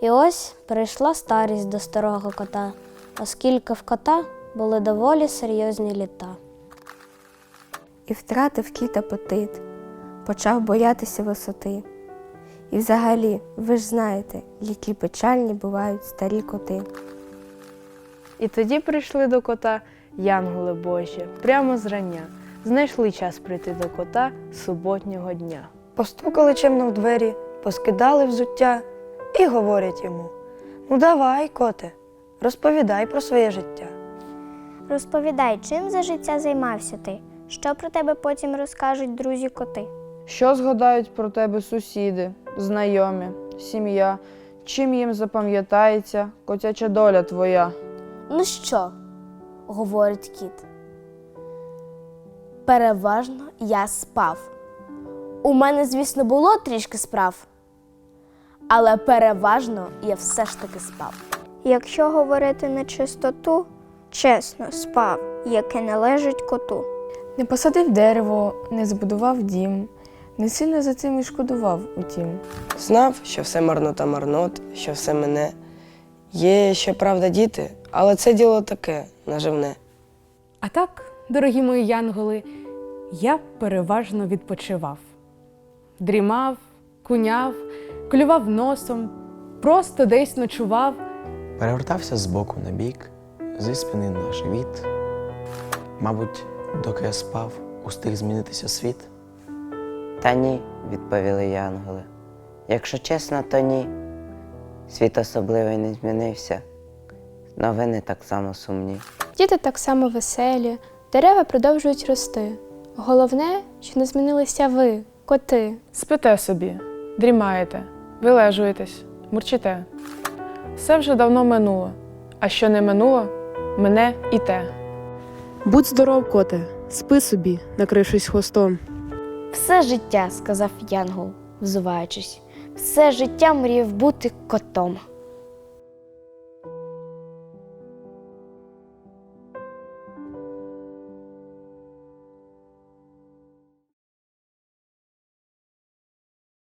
І ось прийшла старість до старого кота, оскільки в кота були доволі серйозні літа. І втратив кіт апетит, почав боятися висоти. І взагалі, ви ж знаєте, які печальні бувають старі коти. І тоді прийшли до кота янголи Божі, прямо зрання. Знайшли час прийти до кота суботнього дня. Постукали чемно в двері, поскидали взуття і говорять йому: Ну давай, коте, розповідай про своє життя. Розповідай, чим за життя займався ти? Що про тебе потім розкажуть друзі коти? Що згадають про тебе сусіди, знайомі, сім'я, чим їм запам'ятається котяча доля твоя? Ну що? говорить кіт. Переважно я спав. У мене, звісно, було трішки справ, але переважно я все ж таки спав. Якщо говорити на чистоту, чесно, спав, яке належить коту. Не посадив дерево, не збудував дім, не сильно за цим і шкодував, утім. Знав, що все марнота марнот, що все мене. Є, щоправда, діти, але це діло таке наживне. А так, дорогі мої янголи, я переважно відпочивав. Дрімав, куняв, клював носом, просто десь ночував. Перевертався з боку на бік, зі спини на живіт. Мабуть, доки я спав, устиг змінитися світ. Та ні, відповіли янголи. Якщо чесно, то ні. Світ особливий не змінився. Новини так само сумні. Діти так само веселі, дерева продовжують рости. Головне, що не змінилися ви, коти. Спите собі, дрімаєте, вилежуєтесь, мурчите. Все вже давно минуло, а що не минуло, мене і те. Будь здоров, коте, спи собі, накрившись хвостом. Все життя, сказав Янгол, взуваючись, все життя мріяв бути котом.